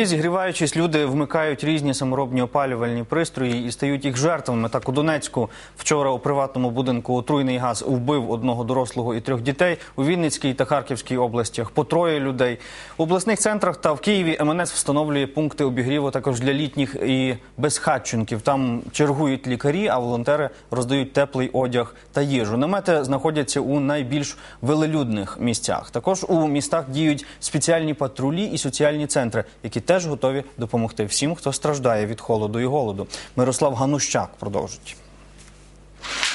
Навпаки, зігріваючись, люди вмикають різні саморобні опалювальні пристрої і стають їх жертвами. Так у Донецьку вчора у приватному будинку отруйний газ вбив одного дорослого і трьох дітей. У Вінницькій та Харківській областях по троє людей. У обласних центрах та в Києві МНС встановлює пункти обігріву також для літніх і безхатченків. Там чергують лікарі, а волонтери роздають теплий одяг та їжу. Намети знаходяться у найбільш велелюдних місцях. Також у містах діють спеціальні патрулі і соціальні центри, які теж готові допомогти всім, хто страждає від холоду і голоду. Мирослав Ганущак продовжить.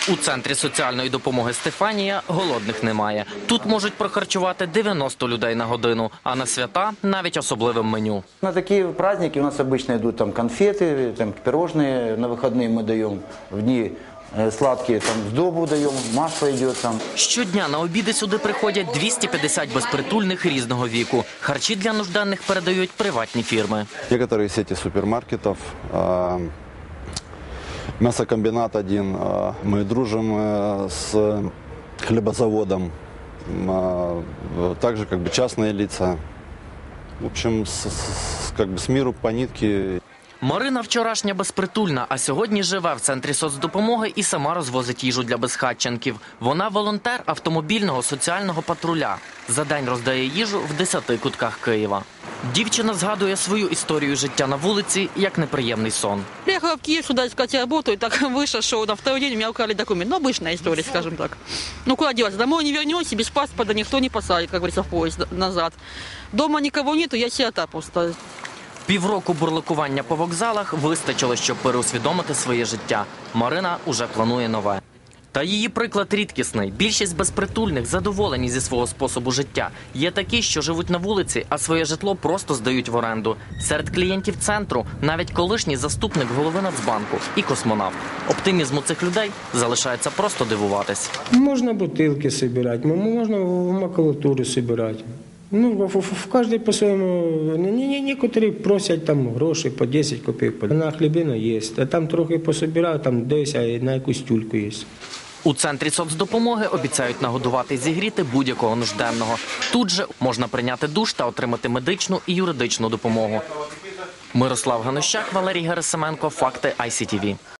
У центрі соціальної допомоги Стефанія голодних немає. Тут можуть прохарчувати 90 людей на годину, а на свята навіть особливим меню. На такие праздники у нас обычно идут там конфеты, там пирожные, на выходные мы даем в дни э, сладкие, там сдобу даем, масло идет там. Щодня на обіди сюди приходять 250 безпритульних різного віку. Харчі для нужденних передають приватні фірми. Некоторые сети супермаркетов, а, мясокомбинат один. а, Мы дружим э, с хлебозаводом. М, а, э, Также как бы частные лица. В общем, с, с- как бы с миру по нитке. Марина вчорашня безпритульна, а сьогодні живе в центрі соцдопомоги і сама розвозить їжу для безхатченків. Вона волонтер автомобільного соціального патруля. За день роздає їжу в 10 кутках Києва. Дівчина згадує свою історію життя на вулиці як неприємний сон. Приехала в Киев сюда искать работу, и так вышло, что на второй день у меня украли документ. Ну, обычная история, скажем так. Ну, куда деваться? Домой не вернешься, без паспорта никто не посадит, как говорится, в поезд назад. Дома никого нету, я сирота просто. Півроку бурлакування по вокзалах вистачило, щоб переусвідомити своє життя. Марина уже планує нове. Та її приклад рідкісний. Більшість безпритульних задоволені зі свого способу життя. Є такі, що живуть на вулиці, а своє житло просто здають в оренду. Серед клієнтів центру навіть колишній заступник голови Нацбанку і космонавт. Оптимізму цих людей залишається просто дивуватись. Можно бутылки собирать, м- можно в макулатуру собирать. Ну, в, в, в каждый по-своему. Не, не, некоторые просять там гроші по 10 копійок. На хлібину є. А там трохи пособирав, там десь а на якусь тюльку є. У центрі соцдопомоги обіцяють нагодувати і зігріти будь-якого нужденного. Тут же можна прийняти душ та отримати медичну і юридичну допомогу. Мирослав Ганущак, Валерій Герасименко, Факти ICTV.